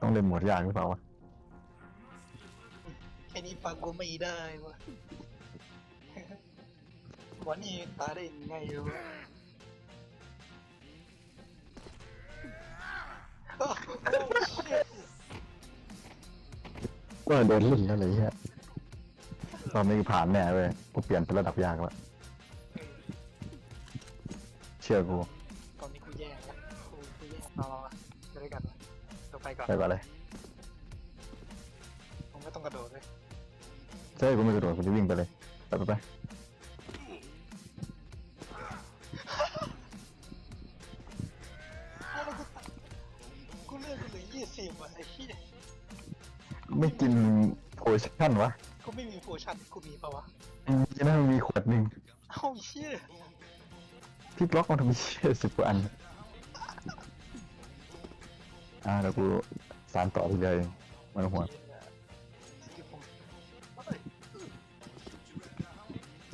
ต้องเล่นโหมดยากหรือเปล่าวะแค่นี้ฟังกูไม่ได้วะวันนี้ตายได้ยังไงวะโอ้โห shit ก็เดินเล่นแล้วเลยเฮียตอนนี้ผ่านแน่เว้ยกูเปลี่ยนเป็นระดับยากแล้วเชื่อกู ไปก่อนไปก่อนเลยผมไม่ต้องกระโดดเลยใช่กูไม่กระโดดกูจะวิ่งไปเลยไปไปไปแล้วกูตัดกูเลือกกูเหลือยี่สิบอะไอ้เหี้ยไม่กินโพชั่นวะกูไม่มีโพชั่นกูมีปะวะอืมที่นั่นมันมีขวดหนึ่งเอ้าเชี่ยพี่บล็อกมันทำเชี่ยสิบกว่าอัน อ่าแล้วกูสานต่อทีเดียวเองไมันหัวงที่ผมเอ้ย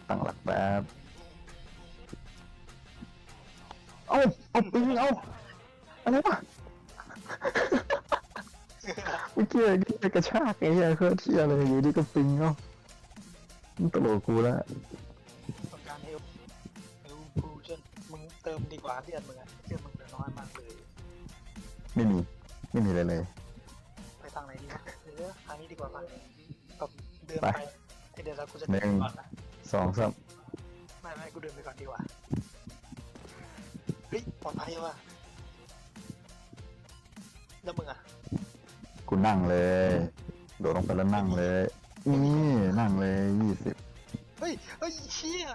ตั้งหลักแป๊บเอาเอาปิงเอาอะไรวะ เมื่อกี้ไอ้กระชากไอ้เหี้ยโคตรเที่ยเลยอยู่ดีก็ปิงเอ้ามันตลกกูแล้วต้องการเฮลเฮลพูชั่นมึงเติมดีกว่าเดือนมึงอะเดือนมึงเหลือน้อยมากเลย ไม่มี ไม่มีเลยเลย ไปทางไหนดีวะเดี๋ยวทางนี้ดีกว่ามั้งแบบเดินไปไป ไอเดี๋ยวเรากูจะหนึ่เดินงก่อนนะสองสามไม่ไม่กูเดินไปก่อนดีกว่าเฮ้ยปลอดภัยว่ะแล้วมึงอะกูนั่งเลย โดดลงไปแล้วนั่งเลย นี่นั่งเลยยี่สิบเฮ้ยเฮ้ยเชี่ย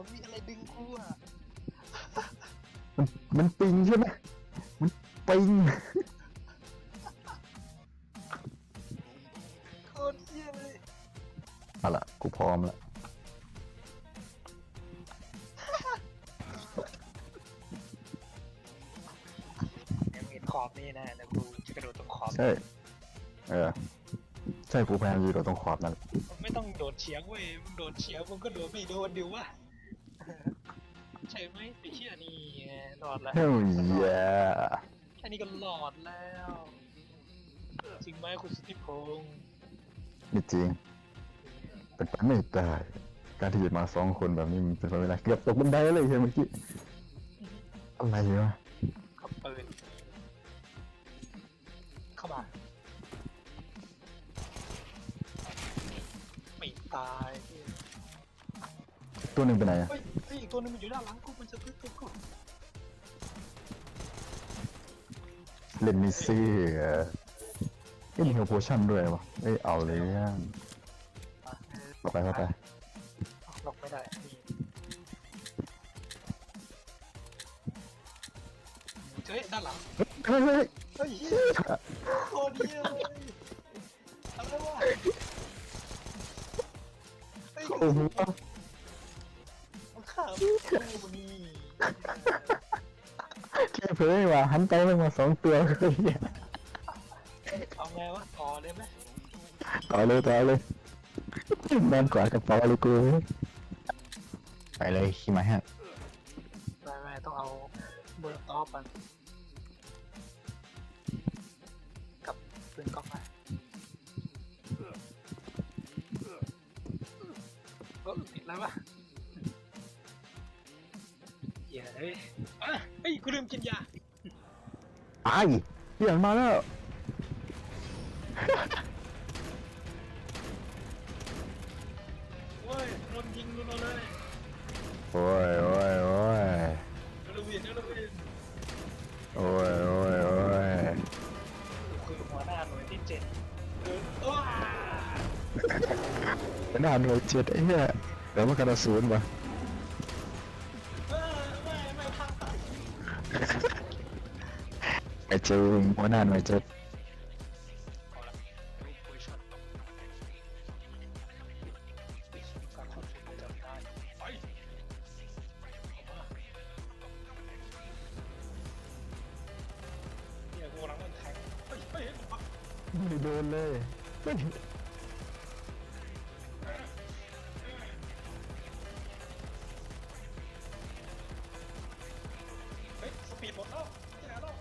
มันมันเหมือนมีอะไรดึงกูอะมันมันปิงใช่ไหมมันปิง โคตรเชี่ยเลยเอาล่ะกูพร้อมแล้วเดี๋ยวเห็นขอบนี่นะแล้วกูจะกระโดดตรงขอบ ใช่ เออ ใช่กูพยายามจะโดดตรงขอบนั่นมันไม่ต้องโดดเฉียงเว้ยมึงโดดเฉียงมึงก็โดดไม่โดนดิวะ ใช่ไหมไอ้เชี่ยนี่ไงรอดแล้วเฮ้ยแย่แค่นี้ก็หลอดแล้ว จริงไหมคุณสุทธิพงศ์ไม่จริง เป็นไปไม่ได้ การที่จะมาสองคนแบบนี้มันเป็นไปไม่ได้เกือบตกบันไดเลยเฮ้ยเมื่อกี้ อะไรวะขับปืนเข้ามา ไม่ตาย ตัวหนึ่งไปไหนอะเฮ้ยเฮ้ยอีก ตัวหนึงมันอยู่ด้านหลังกูมันจะพึ่งตัวกูเล่นมิซี่เออเอ้ยมีเฮลโพชั่นด้วยวะเอ้ยเอาเลยอะอะเข้าไปเข้าไปเอาล็อกไม่ได้นี่เฮ้ยด้านหลังเฮ้ยเฮ้ยเฮ้ยเหี้ยโคตรเหี้ยเลยอะไรวะเฮ้ยโอ้โห มันขาบกูนี่แค่เพิ่งว่าหันไปเพิ่งมาสองตัวเลยเนี่ยเอาไงวะต่อเลยไหมต่อเลยต่อเลยนอนกอดกระเป๋าเลยกูไปเลยขี่มาฮะไม่ไม่ต้องเอาเบอร์ตอปันกับปืนก๊อกมาเออติดแล้ววะ ฮ้ยอะเฮ้ยกูลืมกินยาไอ้เหี้ยมันมาแล้ว โอ้ยโดนยิงรุนเลย โอ้ยโอ้ยโอ้ยโดนเวียนโดนเวียนโอ้ยโอ้ยโอ้ยคือหัวหน้าหน่วยที่เจ็ดเดินว้า เป็นด่านหน่วยเจ็ดไอ้เหี้ยเดี๋ยวมันกระสุนวะ ไอ้เจอหัวหน้าหน่วยเจ็ดเอาละรูปคุยช็อตการควบคุมประจำการไปเข้ามาเนี่ยกูกำลังมันแทงเฮ้ยเฮ้ยเฮ้ยผมไม่โดนเลยดแล้ว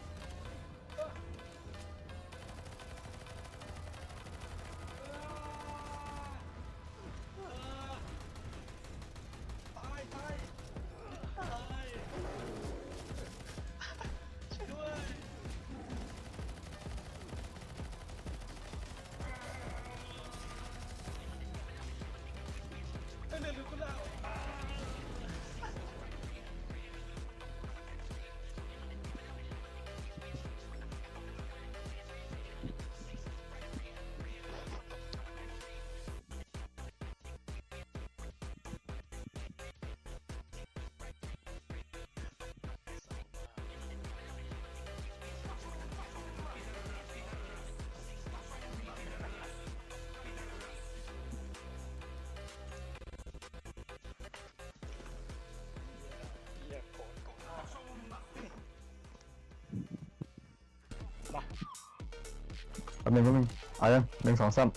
ป๊บนึงแป๊บนึงเอายังหนึ่งสองสาม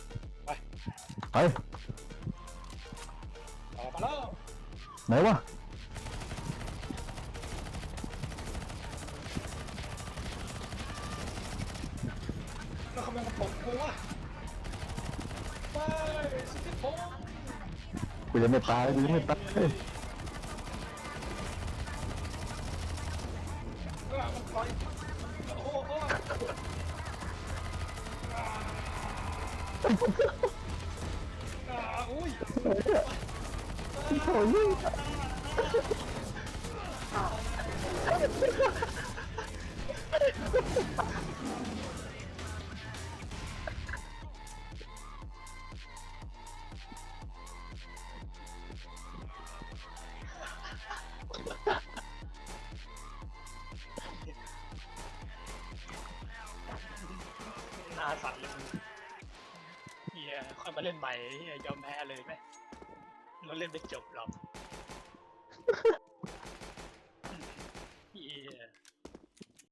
ไป ไปออกมาแล้วไหนวะแล้วทำไมมันตกกูวะไปสิทธิพงษ์กูยังไม่ตายกูยังไม่ตาย อ่าอุ้ยโอ้ยหน้าสั่นเลย ค่อยมาเล่นใหม่ยยอมแพ้เลยไหมเราเล่นไม่จบหรอก